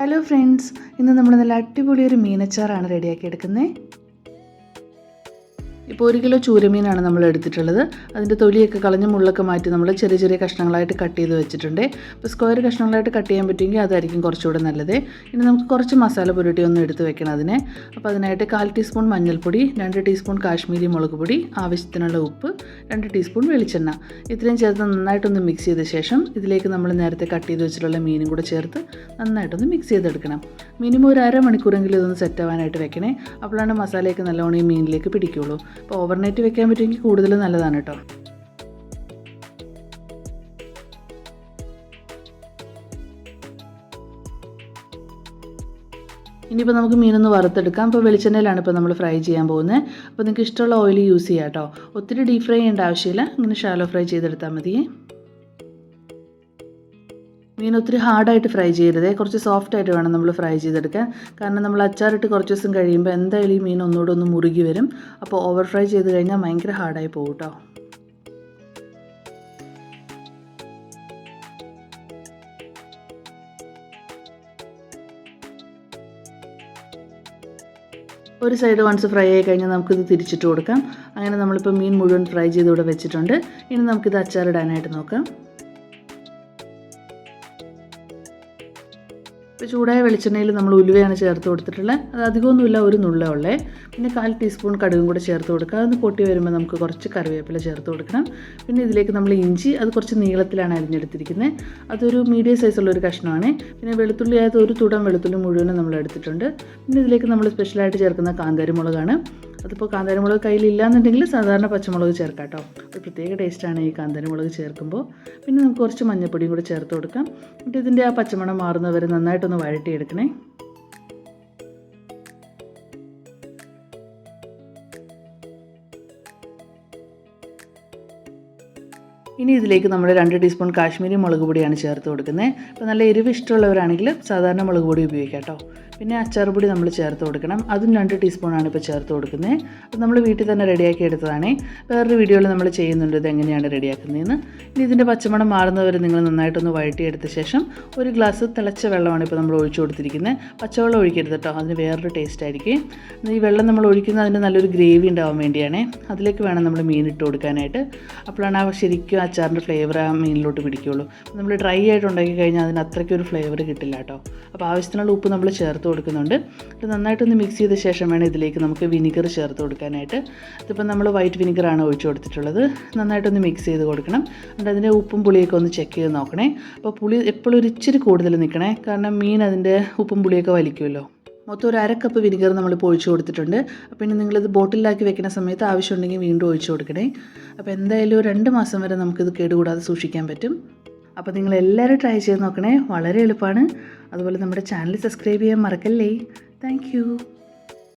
Hello friends ഇന്ന് നമ്മൾ നല്ല അടിപൊളി ഒരു മീനച്ചാറാണ് റെഡിയാക്കി എടുക്കുന്നത് ഇപ്പോൾ ഒരു കിലോ ചൂരമീനാണ് നമ്മൾ എടുത്തിട്ടുള്ളത്. അതിന്റെ തൊലിയൊക്കെ കളഞ്ഞ് മുള്ളൊക്കെ മാറ്റി നമ്മൾ ചെറിയ ചെറിയ കഷ്ണങ്ങളായിട്ട് കട്ട് ചെയ്ത് വെച്ചിട്ടുണ്ട്. അപ്പോൾ സ്ക്വയർ കഷ്ണങ്ങളായിട്ട് കട്ട് ചെയ്യാൻ പറ്റുമെങ്കിൽ അതായിരിക്കും കുറച്ചുകൂടെ നല്ലത്. ഇനി നമുക്ക് കുറച്ച് മസാല പുരട്ടി ഒന്ന് എടുത്ത് വെക്കണം അതിനെ. അപ്പോൾ അതിനായിട്ട് കാൽ ടീസ്പൂൺ മഞ്ഞൾപ്പൊടി രണ്ട് ടീസ്പൂൺ കാശ്മീരി മുളക് പൊടി ആവശ്യത്തിനുള്ള ഉപ്പ് രണ്ട് ടീസ്പൂൺ വെളിച്ചെണ്ണ. ഇത്രയും ചേർത്ത് നന്നായിട്ടൊന്ന് മിക്സ് ചെയ്ത ശേഷം ഇതിലേക്ക് നമ്മൾ നേരത്തെ കട്ട് ചെയ്ത് വെച്ചിട്ടുള്ള മീനും കൂടെ ചേർത്ത് നന്നായിട്ടൊന്ന് മിക്സ് ചെയ്തെടുക്കണം. മിനിമം ഒരു അരമണിക്കൂറെങ്കിലും ഇതൊന്ന് സെറ്റ് ആവാനായിട്ട് വെക്കണേ. അപ്പോഴാണ് മസാലയൊക്കെ നല്ലോണം ഈ മീനിലേക്ക് പിടിക്കുള്ളൂ. അപ്പോൾ ഓവർനൈറ്റ് വെക്കാൻ പറ്റുമെങ്കിൽ കൂടുതൽ നല്ലതാണ് കേട്ടോ. ഇനിയിപ്പോൾ നമുക്ക് മീനൊന്ന് വറുത്തെടുക്കാം. അപ്പോൾ വെളിച്ചെണ്ണയിലാണ് ഇപ്പോൾ നമ്മൾ ഫ്രൈ ചെയ്യാൻ പോകുന്നത്. അപ്പോൾ നിങ്ങൾക്ക് ഇഷ്ടമുള്ള ഓയിൽ യൂസ് ചെയ്യാം കേട്ടോ. ഒത്തിരി ഡീപ് ഫ്രൈ ചെയ്യേണ്ട ആവശ്യമില്ല. ഇങ്ങനെ ഷാലോ ഫ്രൈ ചെയ്തെടുത്താൽ മതി മീൻ ഒത്തിരി ഹാർഡായിട്ട് ഫ്രൈ ചെയ്യരുതേ. കുറച്ച് സോഫ്റ്റ് ആയിട്ട് വേണം നമ്മൾ ഫ്രൈ ചെയ്തെടുക്കാൻ. കാരണം നമ്മൾ അച്ചാറിട്ട് കുറച്ച് ദിവസം കഴിയുമ്പോൾ എന്തായാലും ഈ മീൻ ഒന്നുകൂടെ ഒന്ന് മുറുകി വരും. അപ്പോൾ ഓവർ ഫ്രൈ ചെയ്ത് കഴിഞ്ഞാൽ ഭയങ്കര ഹാർഡായി പോകും കേട്ടോ ഒരു സൈഡ് വൺസ് ഫ്രൈ ആയി കഴിഞ്ഞാൽ നമുക്കിത് തിരിച്ചിട്ട് കൊടുക്കാം. അങ്ങനെ നമ്മളിപ്പോൾ മീൻ മുഴുവൻ ഫ്രൈ ചെയ്ത് ഇവിടെ വെച്ചിട്ടുണ്ട്. ഇനി നമുക്കിത് അച്ചാറിടാനായിട്ട് നോക്കാം. ഇപ്പോൾ ചൂടായ വെളിച്ചെണ്ണയിൽ നമ്മൾ ഉലുവയാണ് ചേർത്ത് കൊടുത്തിട്ടുള്ളത് അത് അധികമൊന്നുമില്ല ഒരു നുള്ള ഉള്ളേ. പിന്നെ കാൽ ടീസ്പൂൺ കടുകും കൂടെ ചേർത്ത് കൊടുക്കുക. അതൊന്ന് പൊട്ടി വരുമ്പോൾ നമുക്ക് കുറച്ച് കറിവേപ്പില ചേർത്ത് കൊടുക്കണം. പിന്നെ ഇതിലേക്ക് നമ്മൾ ഇഞ്ചി അത് കുറച്ച് നീളത്തിലാണ് അരിഞ്ഞെടുത്തിരിക്കുന്നത്. അതൊരു മീഡിയം സൈസുള്ള ഒരു കഷ്ണമാണ്. പിന്നെ വെളുത്തുള്ളി ആയത് ഒരു തുടം വെളുത്തുള്ളി മുഴുവനും നമ്മൾ എടുത്തിട്ടുണ്ട്. പിന്നെ ഇതിലേക്ക് നമ്മൾ സ്പെഷ്യലായിട്ട് ചേർക്കുന്ന കാന്താരി മുളകാണ് അതിപ്പോൾ കാന്താരിമുളക് കയ്യിലില്ലാന്നുണ്ടെങ്കിൽ സാധാരണ പച്ചമുളക് ചേർക്കാം കേട്ടോ. ഒരു പ്രത്യേക ടേസ്റ്റാണ് ഈ കാന്താരിമുളക് ചേർക്കുമ്പോൾ. പിന്നെ നമുക്ക് കുറച്ച് മഞ്ഞപ്പൊടിയും കൂടി ചേർത്ത് കൊടുക്കാം. എന്നിട്ട് ഇതിന്റെ ആ പച്ചമണം മാറുന്നവരെ നന്നായിട്ടൊന്ന് വഴട്ടിയെടുക്കണേ ഇനി ഇതിലേക്ക് നമ്മൾ രണ്ട് ടീസ്പൂൺ കാശ്മീരി മുളക് പൊടിയാണ് ചേർത്ത് കൊടുക്കുന്നത്. അപ്പോൾ നല്ല എരിവ് ഇഷ്ടമുള്ളവരാണെങ്കിൽ സാധാരണ മുളക് പൊടി ഉപയോഗിക്കാം കേട്ടോ. പിന്നെ അച്ചാർ പൊടി നമ്മൾ ചേർത്ത് കൊടുക്കണം. അതും രണ്ട് ടീസ്പൂണാണ് ഇപ്പോൾ ചേർത്ത് കൊടുക്കുന്നത്. അത് നമ്മൾ വീട്ടിൽ തന്നെ റെഡിയാക്കി എടുത്തതാണ്. വേറൊരു വീഡിയോയിൽ നമ്മൾ ചെയ്യുന്നുണ്ട് ഇത് എങ്ങനെയാണ് റെഡിയാക്കുന്നതെന്ന്. ഇനി ഇതിന്റെ പച്ചമണം മാറുന്നവരെ നിങ്ങൾ നന്നായിട്ടൊന്ന് വഴറ്റിയെടുത്ത ശേഷം ഒരു ഗ്ലാസ് തിളച്ച വെള്ളമാണ് ഇപ്പോൾ നമ്മൾ ഒഴിച്ചു കൊടുത്തിരിക്കുന്നത്. പച്ചവെള്ളം ഒഴിക്കരുത് കേട്ടോ അതിന് വേറൊരു ടേസ്റ്റ് ആയിരിക്കും. ഈ വെള്ളം നമ്മൾ ഒഴിക്കുന്നത് അതിന് നല്ലൊരു ഗ്രേവി ഉണ്ടാവാൻ വേണ്ടിയാണ്. അതിലേക്ക് വേണം നമ്മൾ മീൻ ഇട്ട് കൊടുക്കാനായിട്ട്. അപ്പോഴാണ് ആ ശരിക്കും അച്ചാറിന്റെ ഫ്ലേവർ ആ മീനിലോട്ട് പിടിക്കുകയുള്ളൂ. നമ്മൾ ഡ്രൈ ആയിട്ട് ഉണ്ടാക്കി കഴിഞ്ഞാൽ അതിന് അത്രയ്ക്കൊരു ഫ്ലേവർ കിട്ടില്ല കേട്ടോ. അപ്പോൾ ആവശ്യത്തിനുള്ള ഉപ്പ് നമ്മൾ ചേർത്ത് കൊടുക്കുന്നുണ്ട് ഇത് നന്നായിട്ടൊന്ന് മിക്സ് ചെയ്ത ശേഷം വേണം ഇതിലേക്ക് നമുക്ക് വിനിഗർ ചേർത്ത് കൊടുക്കാനായിട്ട്. ഇതിപ്പോൾ നമ്മൾ വൈറ്റ് വിനിഗറാണ് ഒഴിച്ചു കൊടുത്തിട്ടുള്ളത്. നന്നായിട്ടൊന്ന് മിക്സ് ചെയ്ത് കൊടുക്കണം. എന്നിട്ട് അതിന്റെ ഉപ്പും പുളിയൊക്കെ ഒന്ന് ചെക്ക് ചെയ്ത് നോക്കണേ. അപ്പോൾ പുളി എപ്പോഴും ഒരു ഇച്ചിരി കൂടുതൽ നിൽക്കണേ. കാരണം മീൻ അതിന്റെ ഉപ്പും പുളിയൊക്കെ വലിക്കുമല്ലോ. മൊത്തം ഒരു അര കപ്പ് വിനിഗർ നമ്മളിപ്പോൾ ഒഴിച്ചു കൊടുത്തിട്ടുണ്ട്. ഇനി നിങ്ങളിത് ബോട്ടിലാക്കി വെക്കുന്ന സമയത്ത് ആവശ്യമുണ്ടെങ്കിൽ വീണ്ടും ഒഴിച്ചു കൊടുക്കണേ. അപ്പോൾ എന്തായാലും രണ്ട് മാസം വരെ നമുക്കിത് കേടുകൂടാതെ സൂക്ഷിക്കാൻ പറ്റും. അപ്പോൾ നിങ്ങൾ എല്ലാവരും ട്രൈ ചെയ്ത് നോക്കണേ. വളരെ എളുപ്പമാണ് അതുപോലെ നമ്മുടെ ചാനൽ സബ്സ്ക്രൈബ് ചെയ്യാൻ മറക്കല്ലേ. താങ്ക്